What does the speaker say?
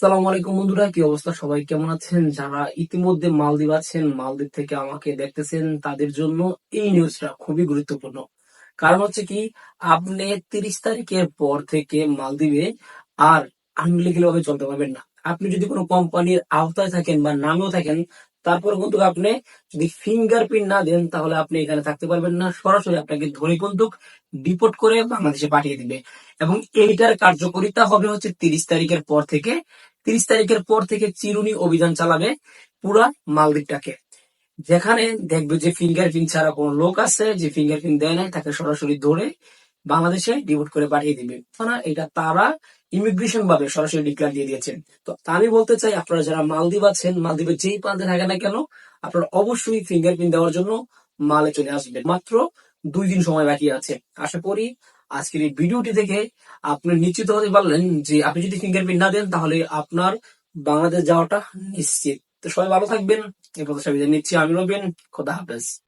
সালাম আলাইকুম বন্ধুরা, কি অবস্থা? সবাই কেমন আছেন? যারা ইতিমধ্যে মালদ্বীপ আছেন, মালদ্বীপ থেকে আমাকে দেখতেছেন, তাদের জন্য এই নিউজটা খুবই গুরুত্বপূর্ণ। কারণ হচ্ছে কি, আপনি তিরিশ তারিখের পর থেকে মালদ্বীপে আর আনলিগেল ভাবে চলতে পারবেন না। আপনি যদি কোনো কোম্পানির আওতায় থাকেন বা নামেও থাকেন, তারপরে কিন্তু আপনি যদি ফিঙ্গারপ্রিন্ট না দেন, তাহলে আপনি এখানে থাকতে পারবেন না। সরাসরি আপনাকে ধরে কিন্তু ডিপোর্ট করে বাংলাদেশে পাঠিয়ে দিবে। এবং এইটার কার্যকরিতা হবে হচ্ছে তিরিশ তারিখের পর থেকে তিরিশ তারিখের পর থেকে চিরুনি অভিযান চালাবে পুরা মালদ্বীপটাকে। যেখানে দেখবে যে ফিঙ্গারপ্রিন্ট ছাড়া কোনো লোক আছে, যে ফিঙ্গারপ্রিন্ট দেয় নাই, তাকে সরাসরি ধরে বাংলাদেশে ডিভোট করে পাঠিয়ে দিবে। এটা তারা ইমিগ্রেশন ভাবে সরাসরি ডিক্লার দিয়ে দিয়েছেন তো আমি বলতে চাই, আপনারা যারা মালদ্বীপ আছেন, মালদ্বীপের যেই প্রান্তে থাকে না কেন, আপনারা অবশ্যই ফিঙ্গারপ্রিন্ট দেওয়ার জন্য মালে চলে আসবেন। মাত্র দুই দিন সময় বাকি আছে। আশা করি আজকের এই ভিডিওটি দেখে আপনি নিশ্চিত হতে পারলেন যে আপনি যদি ফিঙ্গারপ্রিন্ট না দেন, তাহলে আপনার বাংলাদেশ যাওয়াটা নিশ্চিত। তো সবাই ভালো থাকবেন। এই প্রত্যাশা নিচ্ছি। আমি রবেন। খোদা হাফেজ।